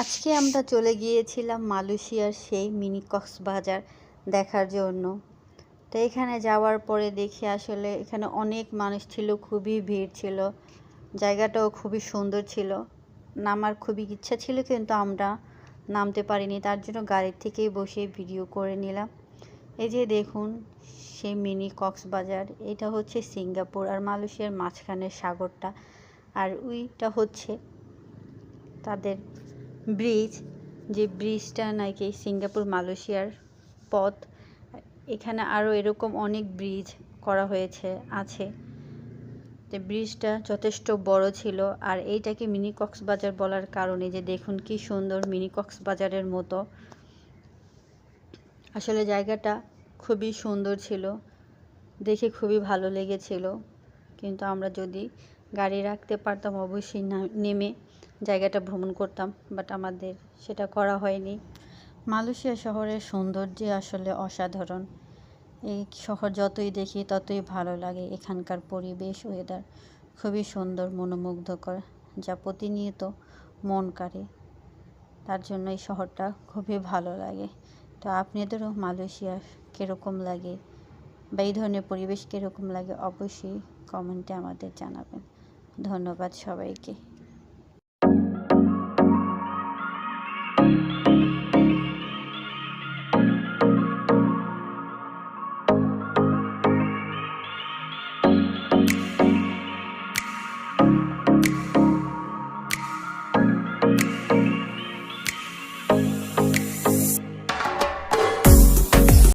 আজকে আমরা চলে গিয়েছিলাম মালয়েশিয়ার সেই মিনি কক্সবাজার দেখার জন্য। তো এখানে যাওয়ার পরে দেখি আসলে এখানে অনেক মানুষ ছিল, খুবই ভিড় ছিল। জায়গাটাও খুবই সুন্দর ছিল। নামার খুবই ইচ্ছা ছিল কিন্তু আমরা নামতে পারিনি, তার জন্য গাড়ির থেকেই বসে ভিডিও করে নিলাম। এই যে দেখুন, সেই মিনি কক্সবাজার, এটা হচ্ছে সিঙ্গাপুর আর মালয়েশিয়ার মাঝখানের সাগরটা। আর ওইটা হচ্ছে তাদের ব্রিজ, যে ব্রিজটা নাকি সিঙ্গাপুর, মালয়েশিয়ার পথ, এখানে আরও এরকম অনেক ব্রিজ করা হয়েছে, আছে। যে ব্রিজটা যথেষ্ট বড় ছিল, আর এইটাকে মিনি কক্সবাজার বলার কারণে যে দেখুন কি সুন্দর মিনি কক্সবাজারের মতো। আসলে জায়গাটা খুবই সুন্দর ছিল, দেখে খুবই ভালো লেগেছিল, কিন্তু আমরা যদি গাড়ি রাখতে পারতাম, অবশ্যই নেমে জায়গাটা ভ্রমণ করতাম বাট আমাদের সেটা করা হয়নি। মালয়েশিয়া শহরের সৌন্দর্য আসলে অসাধারণ। এই শহর যতই দেখি ততই ভালো লাগে, এখানকার পরিবেশ ওয়েদার খুবই সুন্দর, মনোমুগ্ধকর, যা প্রতিনিয়ত মন কাড়ে। তার জন্য এই শহরটা খুবই ভালো লাগে। তো আপনাদেরও মালয়েশিয়া কীরকম লাগে বা এই ধরনের পরিবেশ কীরকম লাগে অবশ্যই কমেন্টে আমাদের জানাবেন। ধন্যবাদ সবাইকে।